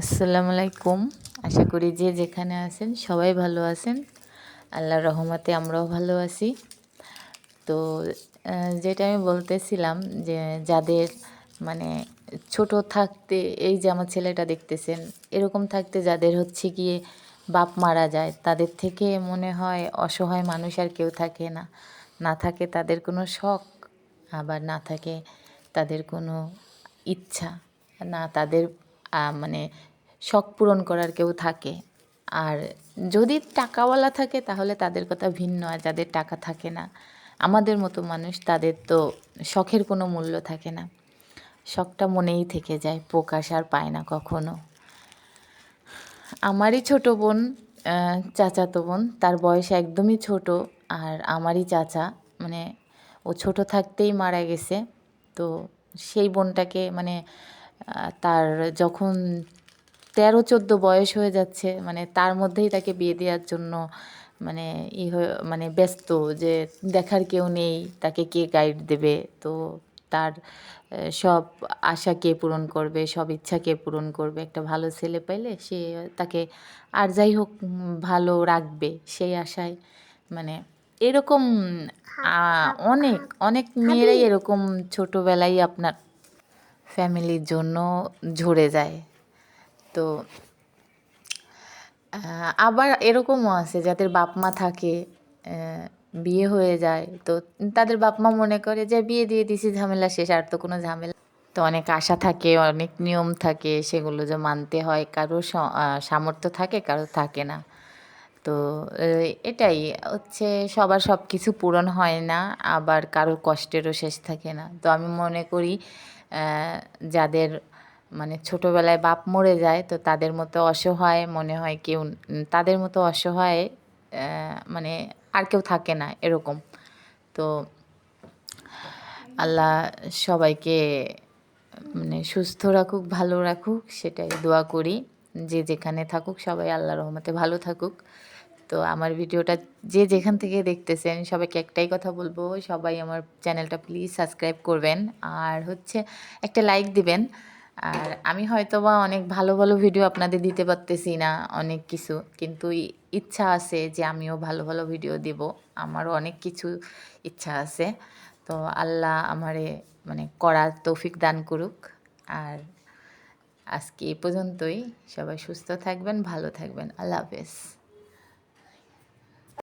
আসসালামু আলাইকুম। আশা করি যে যেখানে আছেন সবাই ভালো আছেন। আল্লাহর রহমতে আমরাও ভালো আছি। তো যেটা আমি বলতেছিলাম যে যাদের মানে ছোট থাকতে এই যে আমার ছেলেটা দেখতেছেন, এরকম থাকতে যাদের হচ্ছে গিয়ে বাপ মারা যায়, তাদের থেকে মনে হয় অসহায় মানুষ আর কেউ থাকে না। না থাকে তাদের কোনো শখ, আবার না থাকে তাদের কোনো ইচ্ছা, না তাদের মানে শখ পূরণ করার কেউ থাকে। আর যদি টাকাওয়ালা থাকে, তাহলে তাদের কথা ভিন্ন, আর যাদের টাকা থাকে না, আমাদের মতো মানুষ, তাদের তো শখের কোনো মূল্য থাকে না। শখটা মনেই থেকে যায়, প্রকাশ আর পায় না কখনো। আমারই ছোট বোন চাচাতো বোন, তার বয়স একদমই ছোট, আর আমারই চাচা মানে ও ছোট থাকতেই মারা গেছে। তো সেই বোনটাকে মানে তার যখন তেরো চোদ্দ বয়স হয়ে যাচ্ছে মানে তার মধ্যেই তাকে বিয়ে দেওয়ার জন্য মানে ই হয়ে মানে ব্যস্ত যে দেখার কেউ নেই তাকে কে গাইড দেবে? তো তার সব আশা কে পূরণ করবে সব ইচ্ছা কে পূরণ করবে? একটা ভালো ছেলে পাইলে সে তাকে আর যাই হোক ভালো রাখবে সেই আশায়। মানে এরকম অনেক অনেক মেয়েরাই এরকম ছোটোবেলায় আপনার ফ্যামিলির জন্য ঝরে যায়। তো আবার এরকমও আছে যাদের বাপ মা থাকে বিয়ে হয়ে যায়। তো তাদের বাপ মা মনে করে যে, বিয়ে দিয়ে দিছি, ঝামেলা শেষ, আর তো কোনো ঝামেলা তো অনেক আশা থাকে, অনেক নিয়ম থাকে, সেগুলো যে মানতে হয়, কারও সামর্থ্য থাকে, কারও থাকে না। তো এটাই হচ্ছে সবার সব কিছু পূরণ হয় না, আবার কারোর কষ্টেরও শেষ থাকে না। তো আমি মনে করি যাদের মানে ছোটোবেলায় বাপ মরে যায়, তো তাদের মতো অসহায় মনে হয় কেউ তাদের মতো অসহায় মানে আর কেউ থাকে না এরকম। তো আল্লাহ সবাইকে মানে সুস্থ রাখুক, ভালো রাখুক, সেটাই দোয়া করি। যে যেখানে থাকুক সবাই আল্লাহ রহমতে ভালো থাকুক। তো আমার ভিডিওটা যে যেখান থেকে দেখতেছেন সবাইকে একটাই কথা বলব, সবাই আমার চ্যানেলটা প্লিজ সাবস্ক্রাইব করবেন। আর হচ্ছে একটা লাইক দিবেন। আর আমি হয়তো বা অনেক ভালো ভালো ভিডিও আপনাদের দিতে পারতেছি না অনেক কিছু, কিন্তু ইচ্ছা আছে যে আমিও ভালো ভালো ভিডিও দেব। আমারও অনেক কিছু ইচ্ছা আছে। তো আল্লাহ আমারে মানে করার তৌফিক দান করুক। আর আজকে এই পর্যন্তই। সবাই সুস্থ থাকবেন, ভালো থাকবেন। আল্লাহ হাফেজ।